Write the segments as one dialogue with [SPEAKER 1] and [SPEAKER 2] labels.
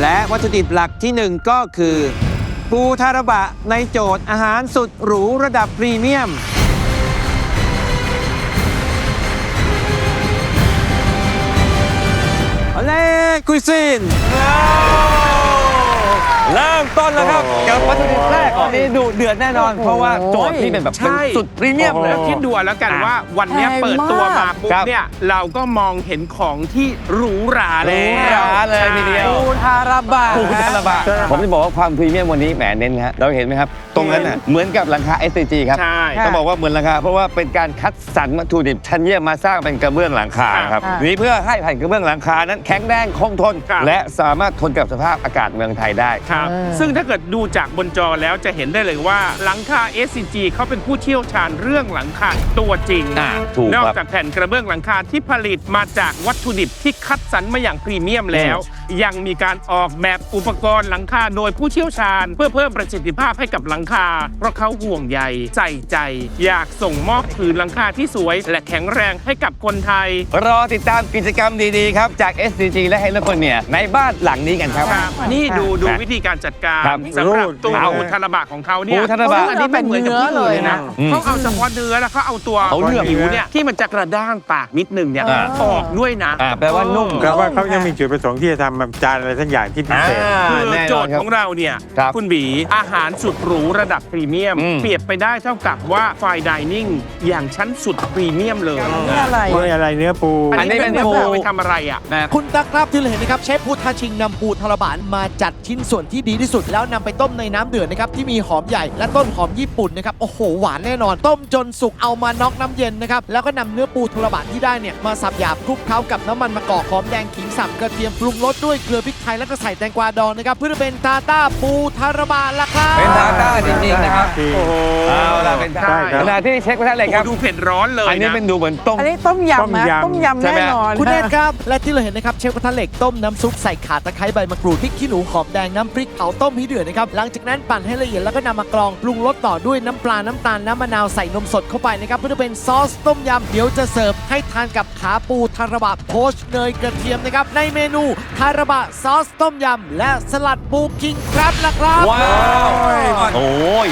[SPEAKER 1] และวัตถุดิบหลักที่หนึ่งก็คือ ปูทาระบะในโจทย์อาหารสุดหรูระดับพรีเมียม อเล่คุยซิน
[SPEAKER 2] เริ่มต้นแล้วครับกับวัตถุดิบแรกวันนี้ดูเดือดแน่นอน เพราะว่าโจทย์ที่เป็นแบบเป็น
[SPEAKER 3] ใช่
[SPEAKER 2] สุดพรีเมียมเลย
[SPEAKER 3] แล้วคิดดูแล้วกันว่าวันเนี้ย
[SPEAKER 4] แพงมาก
[SPEAKER 3] เปิดตัวมาปุ๊บ
[SPEAKER 2] ครับ
[SPEAKER 3] เนี่ย เราก็มองเห็นของที่หรูหรา
[SPEAKER 2] หรู
[SPEAKER 3] แล้ว
[SPEAKER 2] ห ราเลยทีเดียว
[SPEAKER 4] ปูทาราบะ
[SPEAKER 2] ปูทาระบะผมจะบอกว่าความพรีเมียมวันนี้แหมเน้นฮะเราเห็นไหมครับ ตรงนั้นน่ะเหมือนกับหลังคา s อ g ครับ
[SPEAKER 3] ใช่
[SPEAKER 2] ต้องบอกว่าเหมือนหลังคาเพราะว่าเป็นการคัดสรรวัตถุดิบชั้นเยี่ยมมาสร้างเป็นกระเบื้องหลังคาครับ
[SPEAKER 4] ค่ะ
[SPEAKER 2] นี้เพื่อให้แผ่นกระเบื้องหลังคานั้นแข็งแรงคงทน
[SPEAKER 3] ครับ
[SPEAKER 2] และสามารถทนกับสภาพอากาศเมืองไทยได้
[SPEAKER 3] ครับ
[SPEAKER 4] เออ
[SPEAKER 3] ซึ่งถ้าเกิดดูจากบนจอแล้วจะเห็นได้เลยว่าหลังคา SCG เขาเป็นผู้เชี่ยวชาญเรื่องหลังคาตัวจริง
[SPEAKER 2] อ่าถูก
[SPEAKER 3] นอก
[SPEAKER 2] ครับ
[SPEAKER 3] จากแผ่นกระเบื้องหลังคาที่ผลิตมาจากวัตถุดิบที่คัดสรรมาอย่างพรีเมียมแล้ว out. ยังมีการออกแบบอุปกรณ์หลังคาโดยผู้เชี่ยวชาญ เพื่อเพิ่มประสิทธิภาพให้กับหลังคา เพราะเขาห่วงใยใส่ใจ อยากส่งมอบผืนหลังคาที่สวย และแข็งแรงให้กับคนไทย
[SPEAKER 2] รอติดตามกิจกรรมดีๆครับ จาก SDG และเฮลโ o เนียในบ้านหลังนี้กันครับ
[SPEAKER 3] ครับนี่ดูดู
[SPEAKER 2] ครับ
[SPEAKER 3] วิธีการจัดการ
[SPEAKER 2] ครับ
[SPEAKER 3] สำหรับตัว
[SPEAKER 2] เอา
[SPEAKER 3] ปูทาระบะของเขาเนี่ย
[SPEAKER 2] ปูทาระบะ
[SPEAKER 3] อันนี้ไม่เหมือนกับที่อื่นเลยนะ
[SPEAKER 2] อืม
[SPEAKER 3] เขาเอาเฉพาะเนื้อแล้วเขาเอาตัว
[SPEAKER 2] เอาเลือก
[SPEAKER 3] ผิวเนี่ยที่มันจะกระด้างปากนิดนึงเนี่ย
[SPEAKER 2] อ่า
[SPEAKER 3] ออกด้วยนะ
[SPEAKER 2] อ่าแปลว่านุ่ม
[SPEAKER 5] ก็ว่าเขายังมีจุดประสงค์ที่จะทำแบบจานอะไรสักอย่างที่พิเศษ
[SPEAKER 2] อ่า
[SPEAKER 3] คือ
[SPEAKER 2] แน่
[SPEAKER 3] โจ
[SPEAKER 2] นอน
[SPEAKER 3] ทย์
[SPEAKER 2] ครับ
[SPEAKER 3] ของเราเนี่ย
[SPEAKER 2] ครับ
[SPEAKER 3] คุณบีอาหารสุดหรูระดับพรีเมียม
[SPEAKER 2] อืม
[SPEAKER 3] เปรียบไปได้เท่ากับว่าไฟดิเนิ่งอย่างชั้นสุดพรีเมียมเลย
[SPEAKER 4] นี่อะไร
[SPEAKER 5] นี่อะไรเนื้อปู
[SPEAKER 3] อันนี้เป็น
[SPEAKER 2] อันนี้เป็น
[SPEAKER 3] ปู
[SPEAKER 2] ปู
[SPEAKER 3] ไปทำอะไรอะ
[SPEAKER 6] คุณตั๊กครับที่เราเห็นนะครับเชฟพุทธาชิงนำปูทาราบานมาจัดชิ้นส่วนที่ดีที่สุด แล้วนำไปต้มในน้ำเดือดนะครับที่มีหอมใหญ่และต้นหอมญี่ปุ่นนะครับโอ้โหหวานแน่นอน ต้มจนสุกเอามาน็อกน้ำเย็นนะครับแล้วก็นำเนื้อปูทาราบานที่ได้เนี่ยมาสับหยาบคลุกเคล้ากับน้ำมันมะกอกหอมแดงขิงสับกระเทียมปรุงรสด้วยเกลือพริกไทยแล้วก็ใส่แตงกวาดองนะครับเพื่อเป็นตาต้าปูทาราบานละครับ
[SPEAKER 2] เป็นทาต้าจริงๆนะครับ
[SPEAKER 5] จริง
[SPEAKER 3] โอ้โห
[SPEAKER 2] เอาละเป็นทา
[SPEAKER 5] ใช่ครับ
[SPEAKER 2] ขณะที่เช็คพระทะเหล็กครับ
[SPEAKER 3] ดูเผ็ดร้อนเลย
[SPEAKER 2] อันนี้
[SPEAKER 3] นะ
[SPEAKER 2] เป็นดูเหมือนต้ม
[SPEAKER 4] อันนี้ต้มยำนะ
[SPEAKER 5] ต้
[SPEAKER 4] ต้
[SPEAKER 5] ม
[SPEAKER 4] ม
[SPEAKER 5] ยำ
[SPEAKER 4] ยำ
[SPEAKER 2] ใช่ไหม
[SPEAKER 4] แน่นอน
[SPEAKER 6] คุณเนตครับ และที่เราเห็นนะครับเชฟกระทะเหล็กต้มน้ำซุปใส่ข่าตะไคร้ใบมะกรูดพริกขี้หนูหอมแดงน้ำพริกเผาต้มให้เดือดนะครับหลังจากนั้นปั่นให้ละเอียดแล้วก็นำมากรองปรุงรสต่อด้วยน้ำปลาน้ำตาลน้ำมะนาวใส่นมสดเข้าไปนะครับเพื่อเป็นซอสต้มยำเดี๋ยวจะเสิร์ฟให้ทานกับขาปูทาระบะโพชเนยกระเทียมนะครับในเมนูทาระบะซอสต้มยำ และสลัดปูคิงครับนะครับ
[SPEAKER 2] ว้าว โอ้ย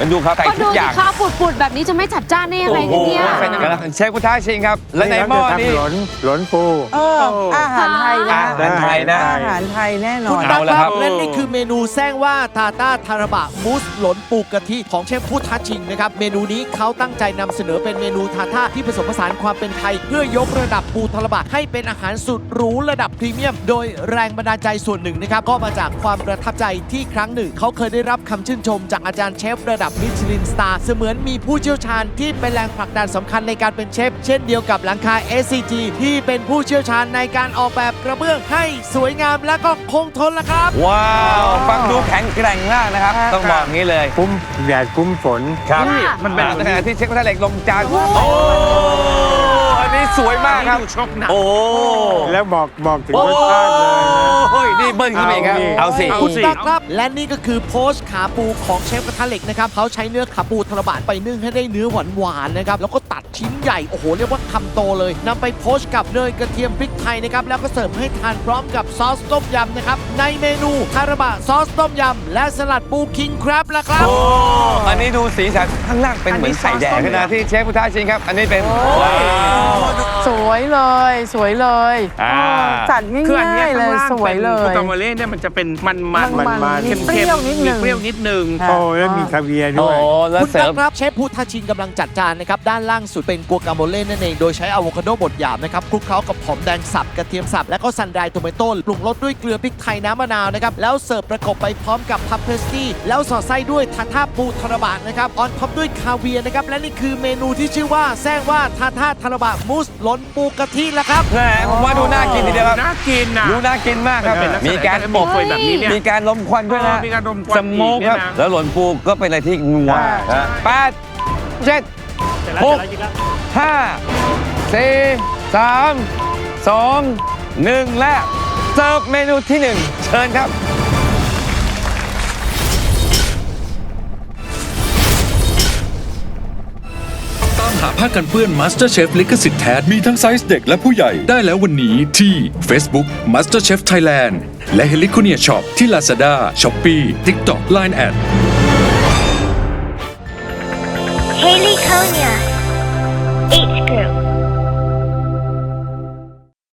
[SPEAKER 2] มันดูครับใส่
[SPEAKER 7] ก็
[SPEAKER 2] ทุ
[SPEAKER 7] ดู
[SPEAKER 2] กอ
[SPEAKER 7] สิ
[SPEAKER 2] ย่าง
[SPEAKER 7] ข้าวปุดๆแบบนี้จะไม่จัดจ้านได้ยังไง
[SPEAKER 2] โอ้โห
[SPEAKER 7] กันเนี่ย
[SPEAKER 2] เป็นอย่างนั้นเชฟพุทธาชิงครับ และในหม้อ
[SPEAKER 5] เขาจะ
[SPEAKER 2] นี้
[SPEAKER 5] ทำหลนหลนปู
[SPEAKER 4] เอออาหารไทยนะ
[SPEAKER 2] อาหารไทยนะ
[SPEAKER 4] อาหารไทยแน่นอ
[SPEAKER 6] คุณ
[SPEAKER 4] น
[SPEAKER 6] ตั๊ก
[SPEAKER 2] เอาละ
[SPEAKER 6] ค
[SPEAKER 2] ครั
[SPEAKER 6] รับ บและนี่คือเมนูแซงว่าทาต้าทาระบะมูสหลนปูกะทิของเชฟพุทธาชิงนะครับ เมนูนี้เขาตั้งใจนำเสนอเป็นเมนูทาท่าที่ผสมผสานความเป็นไทย เพื่อยกระดับปูทาระบะให้เป็นอาหารสุดหรูระดับพรีเมียม โดยแรงบันดาลใจส่วนหนึ่งนะครับ ก็มาจากความประทับใจที่ครั้งหนึ่ง เขาเคยได้รับคำชื่นชมจากอาจารย์เชฟระดับมิชลินสตาร์เสมือนมีผู้เชี่ยวชาญที่เป็นแรงผลักดันสำคัญในการเป็นเชฟ เช่นเดียวกับหลังคา SCG ที่เป็นผู้เชี่ยวชาญในการออกแบบกระเบื้องให้สวยงามและก็คงทนละครับ
[SPEAKER 2] ว้าว ฟังดูแข็งแกร่งมากนะครับ ต้องบอกอย่างนี้เลย
[SPEAKER 5] คุ้มแดดคุ้มฝน
[SPEAKER 2] ครับ
[SPEAKER 3] นี่มันเป็น
[SPEAKER 2] อ่าในขณะที่เช็คพระทะเหล็กลงจานโอ้อันนี้ สวยมากครับ
[SPEAKER 3] ดูชกหนัก
[SPEAKER 2] โอ้
[SPEAKER 5] แล้วบอกบอกถึง
[SPEAKER 2] โอ้
[SPEAKER 5] รสชาติเลยนะ
[SPEAKER 2] โอ้ยนี่เบิ้ลขึ้นไปอีกครับ
[SPEAKER 5] เอาสิ
[SPEAKER 2] เอาสิ
[SPEAKER 3] เอา
[SPEAKER 6] คุณ
[SPEAKER 3] สิ
[SPEAKER 6] ตั๊กครับ และนี่ก็คือโพสต์ขาปูของเชฟกระทะเหล็กนะครับเขาใช้เนื้อขาปูทรบานไปนึ่งให้ได้เนื้อหวานๆนะครับแล้วก็ตัดชิ้นใหญ่โอ้โหเรียกว่าคำโตเลยนำไปโพสต์กับเนยกระเทียมพริกไทยนะครับแล้วก็เสิร์ฟให้ทานพร้อมกับซอสต้มยำนะครับในเมนูคาราบะซอสต้มยำและสลัดปูคิงครับละครับ
[SPEAKER 2] โอ้อันนี้ดูสีสันข้างล่างเป็นเหมือนไข่แดงขณะที่เชฟพุทธาชิงครับ อันนี้เป็นว้าว
[SPEAKER 4] สวยเลยสวยเลย
[SPEAKER 2] อ่า
[SPEAKER 4] จัด
[SPEAKER 3] คืออัน
[SPEAKER 4] ง่า
[SPEAKER 3] เนี้ย
[SPEAKER 4] ยๆเล
[SPEAKER 3] ข้าง
[SPEAKER 4] ย
[SPEAKER 3] ล่าง
[SPEAKER 4] สวย
[SPEAKER 3] เป็น
[SPEAKER 4] เล
[SPEAKER 3] ปู
[SPEAKER 4] ย
[SPEAKER 3] กาโมเล่เนี่ยมันจะเป็นมันๆ
[SPEAKER 4] มันๆ
[SPEAKER 5] มันๆ
[SPEAKER 4] มี
[SPEAKER 3] เค็ม
[SPEAKER 4] เปรี้ยวนิด
[SPEAKER 3] ๆมี
[SPEAKER 4] นึง
[SPEAKER 3] เปรี้ยวนิดนึง
[SPEAKER 4] ค่ะ
[SPEAKER 5] โอ้แล้วมีคาเวียร์
[SPEAKER 2] โอ้
[SPEAKER 5] ด้วย
[SPEAKER 2] แล้ว
[SPEAKER 6] คุณ
[SPEAKER 2] เสริ
[SPEAKER 6] ตั๊
[SPEAKER 2] ม
[SPEAKER 6] กครับเชฟพุทธาชินกำลังจัดจานนะครับ ด้านล่างสุดเป็นกัวกาโมเล่นั่นเอง โดยใช้อะโวคาโดบดหยาบนะครับคลุกเคล้ากับหอมแดงสับ กระเทียมสับ และก็ซันไดร์โทเมโต้ปรุงรสด้วยเกลือพริกไทยน้ำมะนาวนะครับ แล้วเสิร์ฟประกบไปพร้อมกับพับเพสตี้แล้วสอดไส้ด้วยทาท่าปูทาราบะนะครับออนท็อปด้วยคาเวียร์นะครับและนี่คือเมนูที่ชื่อว่าแซงว่าทาท่าทาราบะมูสล้นปูกะทิละครับ
[SPEAKER 2] แหมผมว่าดูน่ากินทีเดียวครับ
[SPEAKER 3] น่ากินนะ
[SPEAKER 2] ดูน่ากินมากครับ
[SPEAKER 3] เป็นลักษณะ
[SPEAKER 2] มีการ
[SPEAKER 3] การ
[SPEAKER 2] ป
[SPEAKER 3] บอกกแบบนี้เนี่ย
[SPEAKER 2] มีการลมควันด้วยนะ
[SPEAKER 3] เออมีการลมควัน
[SPEAKER 2] สโมก
[SPEAKER 3] อีกเนี่
[SPEAKER 2] ค
[SPEAKER 3] ย
[SPEAKER 2] รับ
[SPEAKER 3] นะ
[SPEAKER 2] แล้วหลนปูก็เป็นอะไรที่งัว
[SPEAKER 4] ใช่
[SPEAKER 2] แปดเจ็ดหกห้าสี่สามสองหนึ่งและเสิร์ฟเมนูที่หนึ่งเชิญครับ
[SPEAKER 8] ผ้ากันเปื้อน MasterChef ลิขสิทธิ์แท้มีทั้งไซส์เด็กและผู้ใหญ่ได้แล้ววันนี้ที่ Facebook MasterChef Thailand และ h e l i c o n i a Shop ที่ Lazada, Shopee, TikTok, Line@
[SPEAKER 9] Haley Konya.